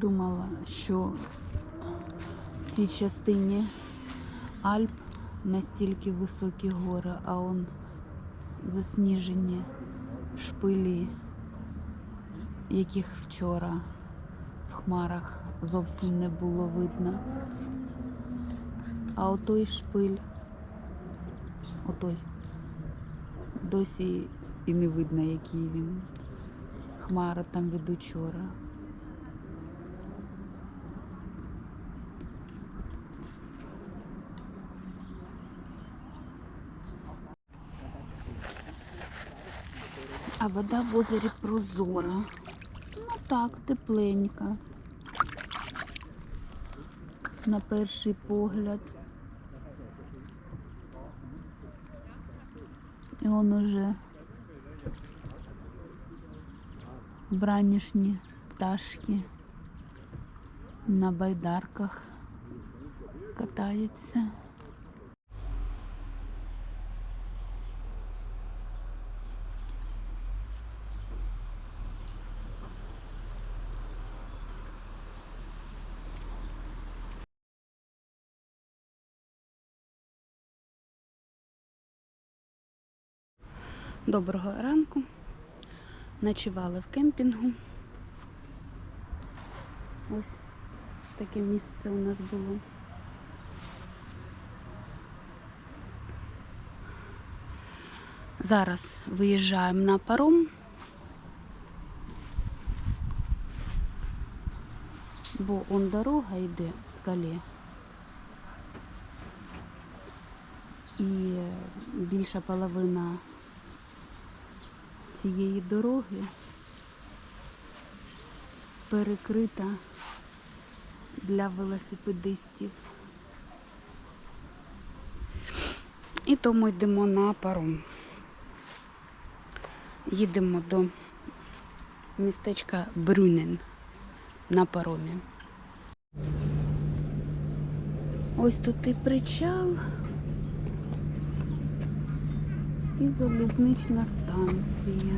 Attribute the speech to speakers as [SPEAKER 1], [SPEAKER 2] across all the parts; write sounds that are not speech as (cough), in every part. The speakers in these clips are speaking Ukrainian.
[SPEAKER 1] Думала, що в цій частині Альп настільки високі гори, а он засніжені шпилі, яких вчора в хмарах зовсім не було видно. А отой шпиль, отой, досі і не видно, який він. Хмара там від учора. А вода в озері прозора. Ну так, тепленька. На перший погляд. І он уже бранішні пташки на байдарках катаються. Доброго ранку. Ночували в кемпінгу. Ось таке місце у нас було. Зараз виїжджаємо на паром. Бо он дорога йде в скалі. І більша половина цієї дороги перекрита для велосипедистів. І тому йдемо на паром. Їдемо до містечка Брюнен на паромі. Ось тут і причал і залізнична станція.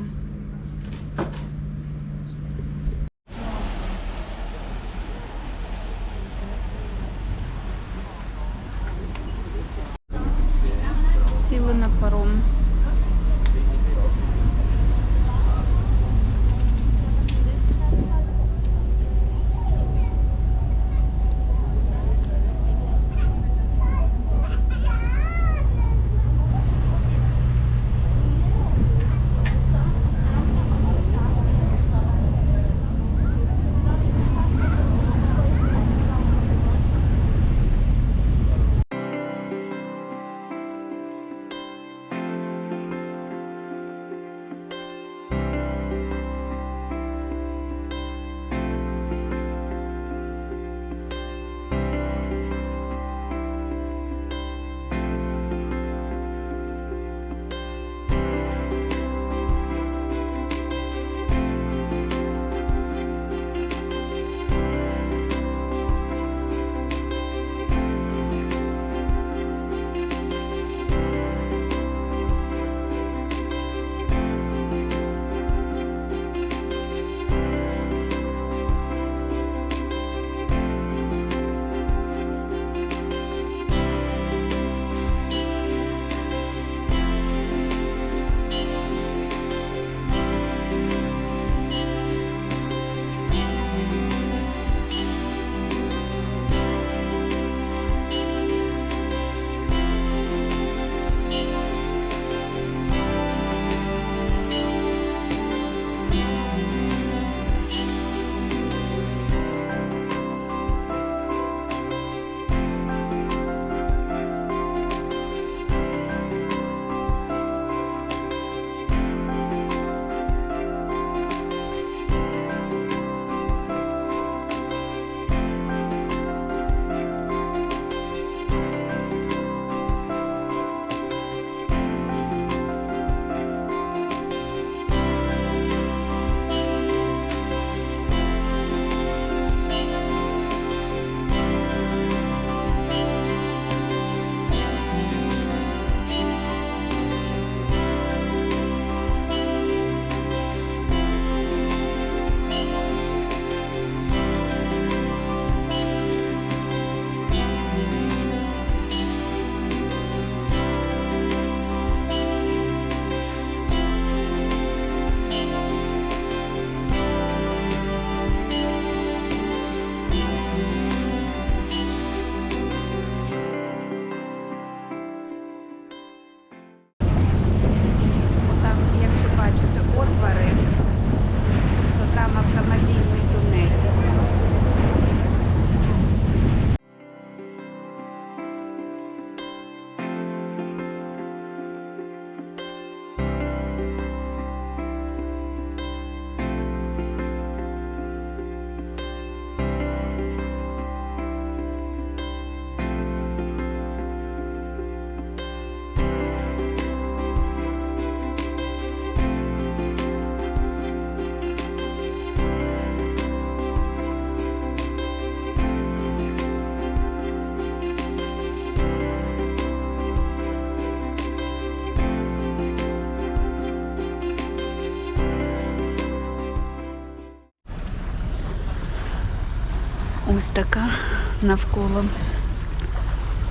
[SPEAKER 1] Навколо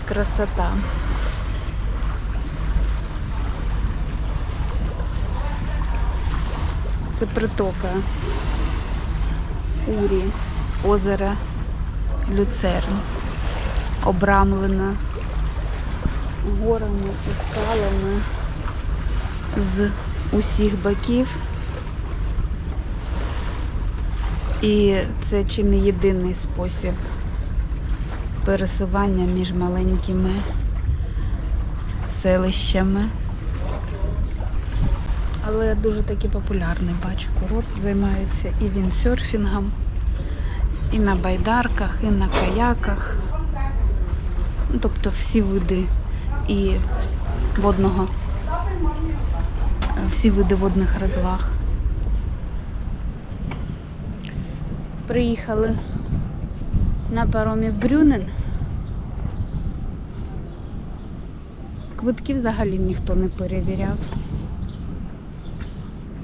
[SPEAKER 1] красота. Це притока Урі, озера Люцерн, обрамлена горами і скалами з усіх боків. І це чи не єдиний спосіб пересування між маленькими селищами. Але дуже таки популярний, бачу, курорт займаються і віндсерфінгом, і на байдарках, і на каяках. Ну, тобто всі види і водного, всі види водних розваг. Приїхали на паромі Брюнен. Квитки взагалі ніхто не перевіряв.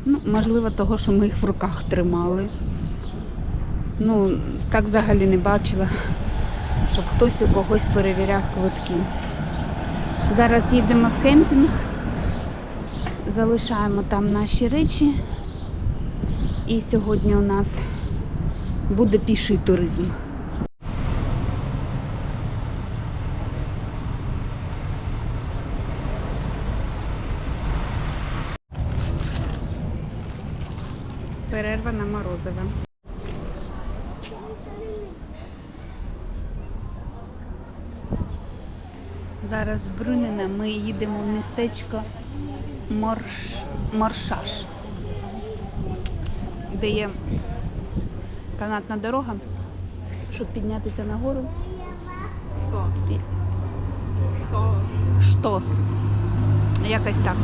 [SPEAKER 1] Ну, можливо, того, що ми їх в руках тримали. Ну, так взагалі не бачила, щоб хтось у когось перевіряв квитки. Зараз їдемо в кемпінг, залишаємо там наші речі. І сьогодні у нас буде піший туризм. Зараз з Брунина ми їдемо в містечко Морш... Моршаш, де є канатна дорога, щоб піднятися нагору. І- Штос. Якось так.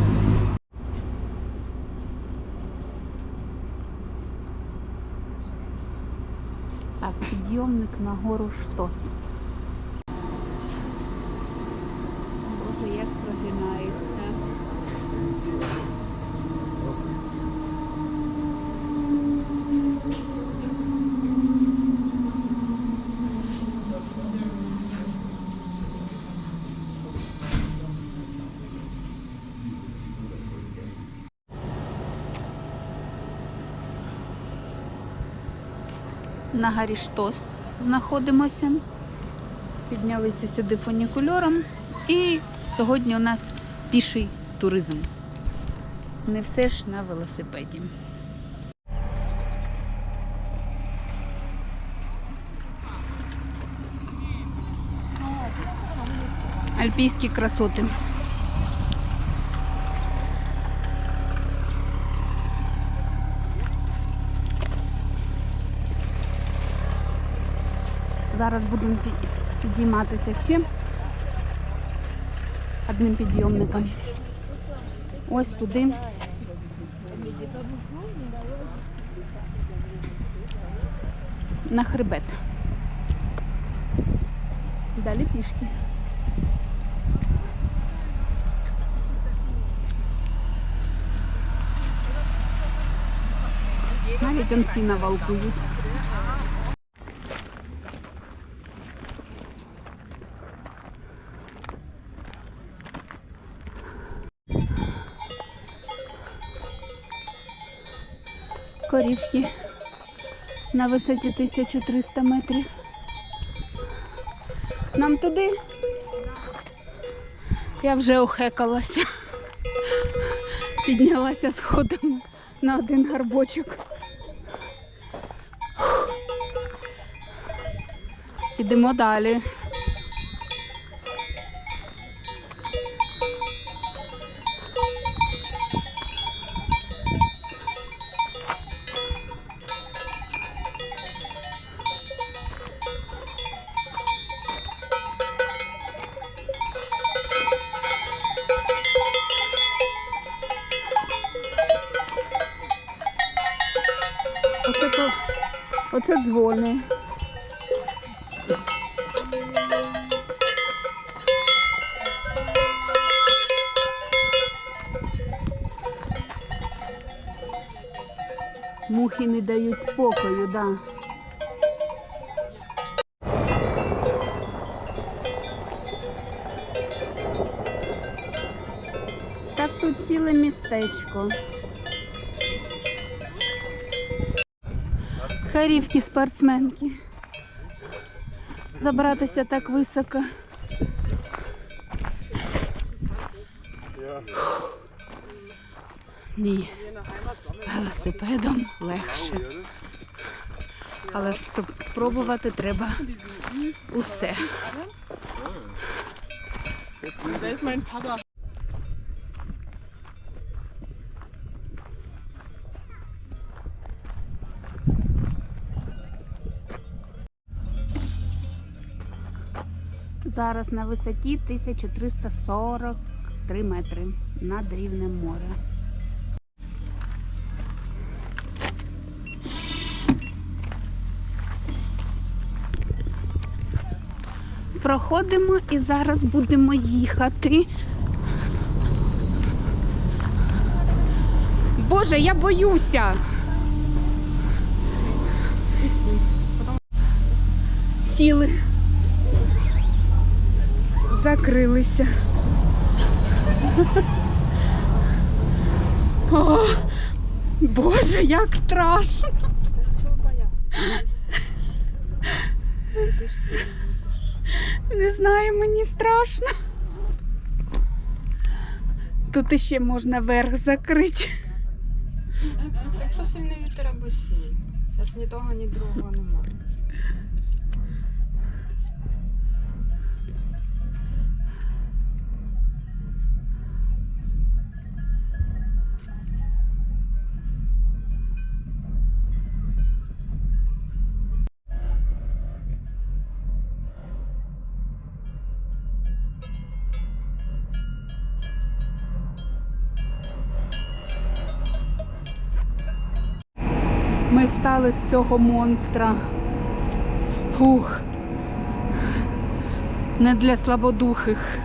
[SPEAKER 1] Так, підйомник на гору Штос. Боже, як прогинається. На горі Штос знаходимося. Піднялися сюди фунікульором. І сьогодні у нас піший туризм. Не все ж на велосипеді. Альпійські красоти. Зараз будемо підійматися ще одним підйомником. Ось туди. На хребет. Далі пішки. Навіть он ці навалкують. Корівки на висоті 1300 метрів. Нам туди. Я вже охекалася. Піднялася сходами на один гарбочок. Ідемо далі. трохи не дають спокою, да. Так тут ціле містечко. Харівки спортсменки. Забратися так високо. Ні велосипедом легше. Але спробувати треба усе. Зараз на висоті 1343 метри над рівнем моря. Проходимо і зараз будемо їхати. Боже, я боюся. Сіли. Закрилися. О, Боже, як страшно.
[SPEAKER 2] Сидиш собі.
[SPEAKER 1] Не знаю, мені страшно. Тут ще можна верх закрити.
[SPEAKER 2] Якщо сильний вітер або сніг. Зараз ні того, ні другого немає.
[SPEAKER 1] З цього монстра. Фух. Не для слабодухих.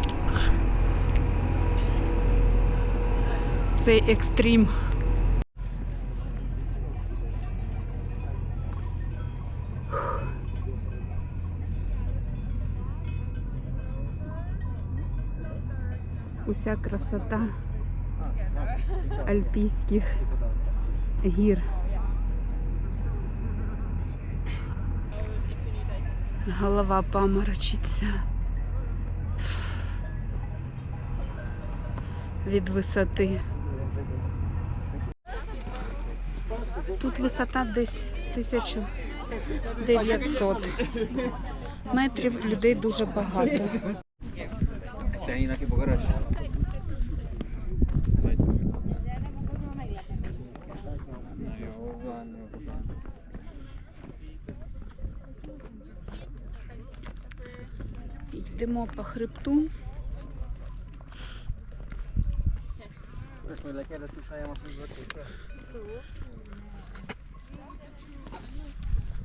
[SPEAKER 1] Цей екстрім. Уся красота альпійських гір. Голова паморочиться. Від висоти. Тут висота десь 1900 метрів, людей дуже багато. Йдемо по хребту.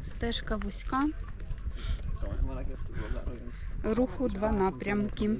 [SPEAKER 1] Стежка вузька, руху два напрямки.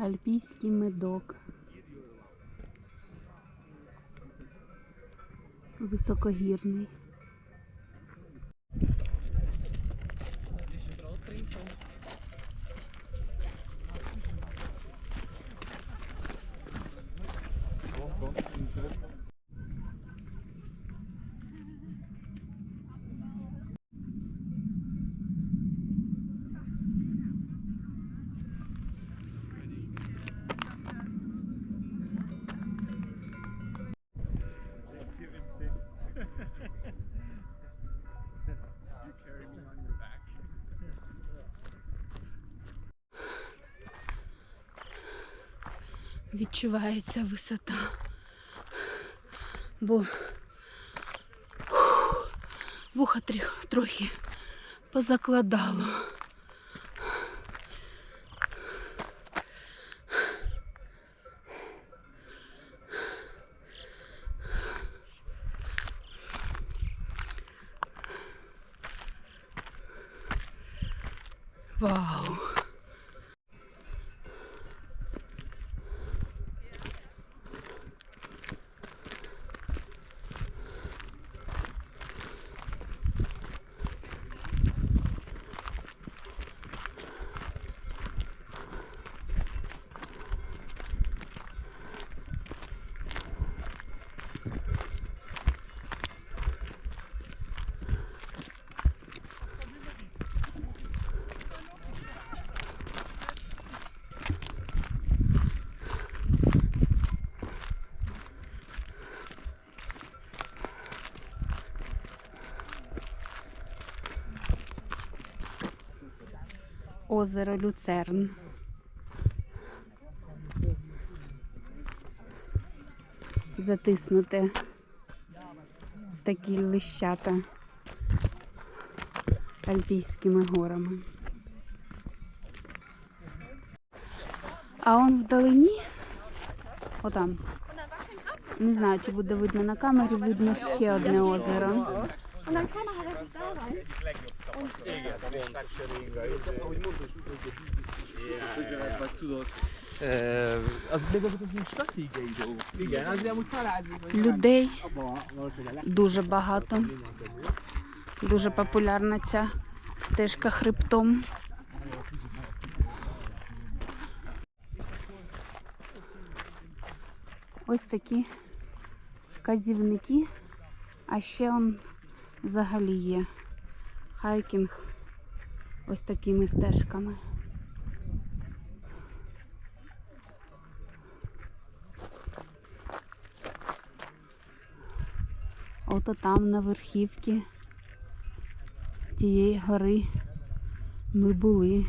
[SPEAKER 1] Альпійський медок. Високогірний. Відчувається висота. Бо вуха трохи позакладало. Озеро Люцерн. Затиснуте в такі лищата Альпійськими горами. А он вдалині, отам, не знаю, чи буде видно на камері, видно ще одне озеро. Людей дуже багато. Дуже популярна ця стежка хребтом. Ось такі вказівники, а ще он взагалі є хайкінг ось такими стежками. Ото там на верхівці тієї гори ми були.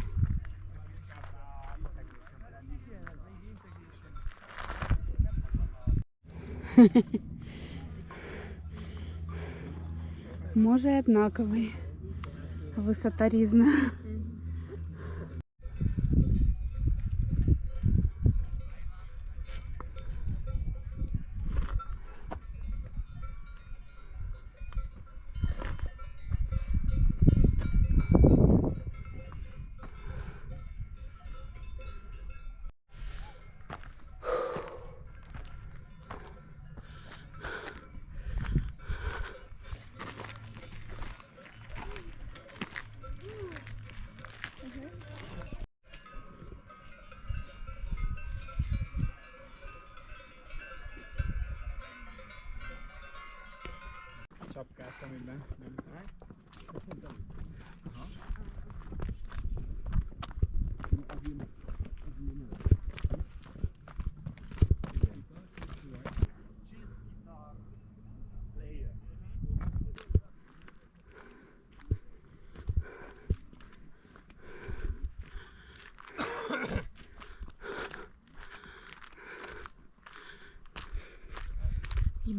[SPEAKER 1] (laughs) Може однаковий. Висота різна.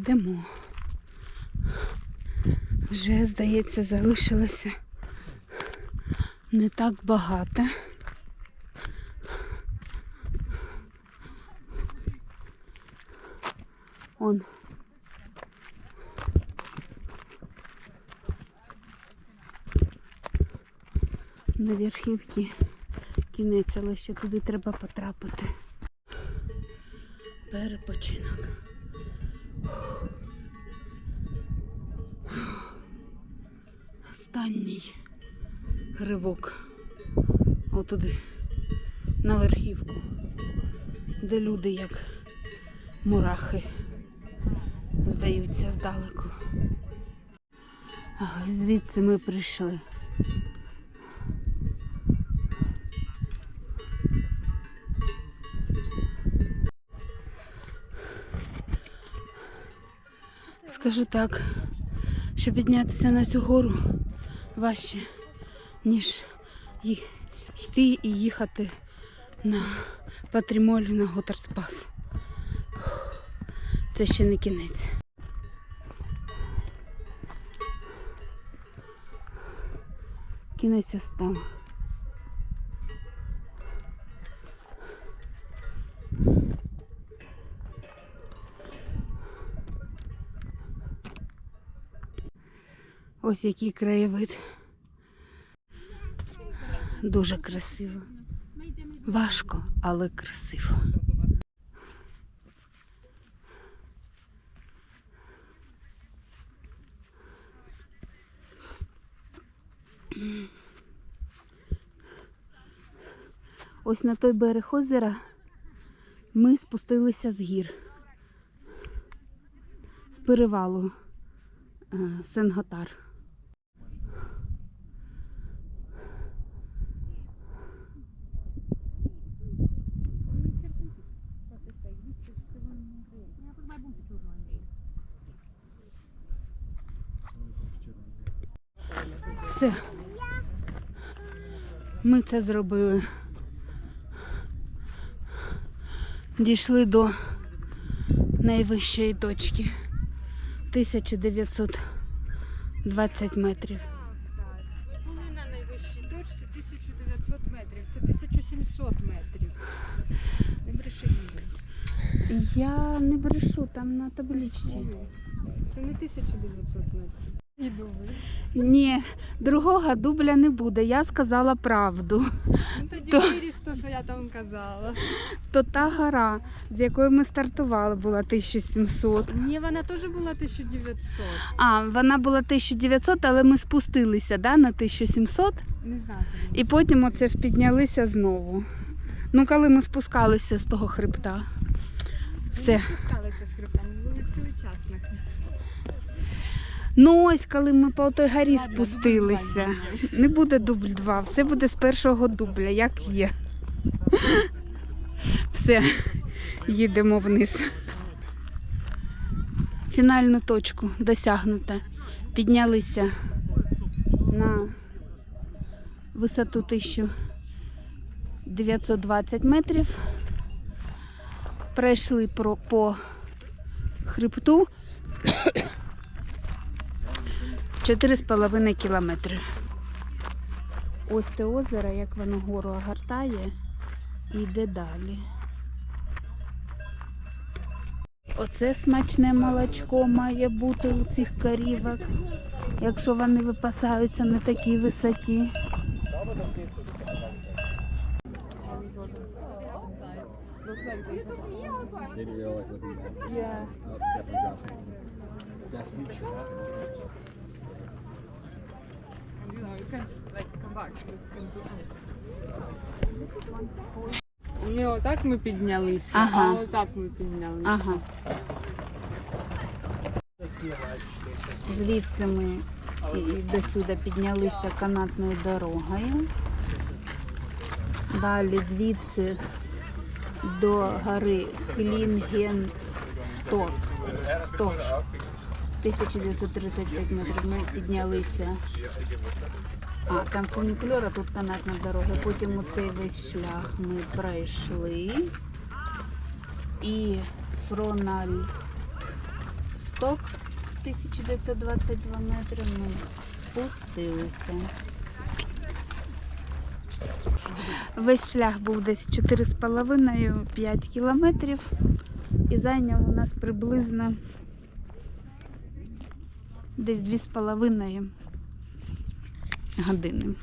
[SPEAKER 1] Йдемо. Вже, здається, залишилося не так багато. Он. На верхівці кінець, але ще туди треба потрапити. Перепочинок. Ривок. Отуди, на верхівку, де люди як мурахи здаються здалеку. Звідси ми прийшли. Скажу так, що піднятися на цю гору важче, ніж йти і їхати на Патрімоль на Готардспас. Це ще не кінець. Кінець ось там. Ось який краєвид. Дуже красиво. Важко, але красиво. Ось на той берег озера ми спустилися з гір. З перевалу е, Сен-Готар. Все. Ми це зробили. Дійшли до найвищої точки. 1920 метрів.
[SPEAKER 2] Були на найвищій точці 1900 метрів. Це 1700 метрів. Не бреши ніде.
[SPEAKER 1] Я не брешу там на табличці.
[SPEAKER 2] Це не 1900 метрів. І думаю.
[SPEAKER 1] Ні, другого дубля не буде. Я сказала правду.
[SPEAKER 2] Ну тоді
[SPEAKER 1] То-
[SPEAKER 2] виріш то, що я там казала.
[SPEAKER 1] То та гора, з якої ми стартували, була 1700.
[SPEAKER 2] Ні, вона теж була 1900.
[SPEAKER 1] А, вона була 1900, але ми спустилися да, на 1700
[SPEAKER 2] Не знаю.
[SPEAKER 1] і потім оце ж піднялися знову. Ну, коли ми спускалися з того хребта. Все.
[SPEAKER 2] Ми спускалися з хребта, ми були цілий час на хребті.
[SPEAKER 1] Ну ось, коли ми по той горі спустилися. Не буде дубль 2, все буде з першого дубля, як є. Все, їдемо вниз. Фінальну точку досягнута. Піднялися на висоту 1920 метрів. Пройшли по хребту 4,5 кілометри. Ось те озеро, як воно гору огортає і йде далі. Оце смачне молочко має бути у цих корівок, якщо вони випасаються на такій висоті.
[SPEAKER 2] Yeah. You know, you can't like come back. You just can't do anything. Не отак ми піднялися,
[SPEAKER 1] Ага.
[SPEAKER 2] а отак ми піднялися.
[SPEAKER 1] Ага. Звідси ми і до сюди піднялися канатною дорогою. Далі звідси до гори Клінген 100. 100 ж. 1935 метрів ми піднялися. А, там фунікульор, а тут канатна дорога. Потім оцей весь шлях ми пройшли. І Фрональ Сток 1922 метри ми спустилися. Весь шлях був десь 4,5-5 кілометрів і зайняв у нас приблизно десь 2,5 години.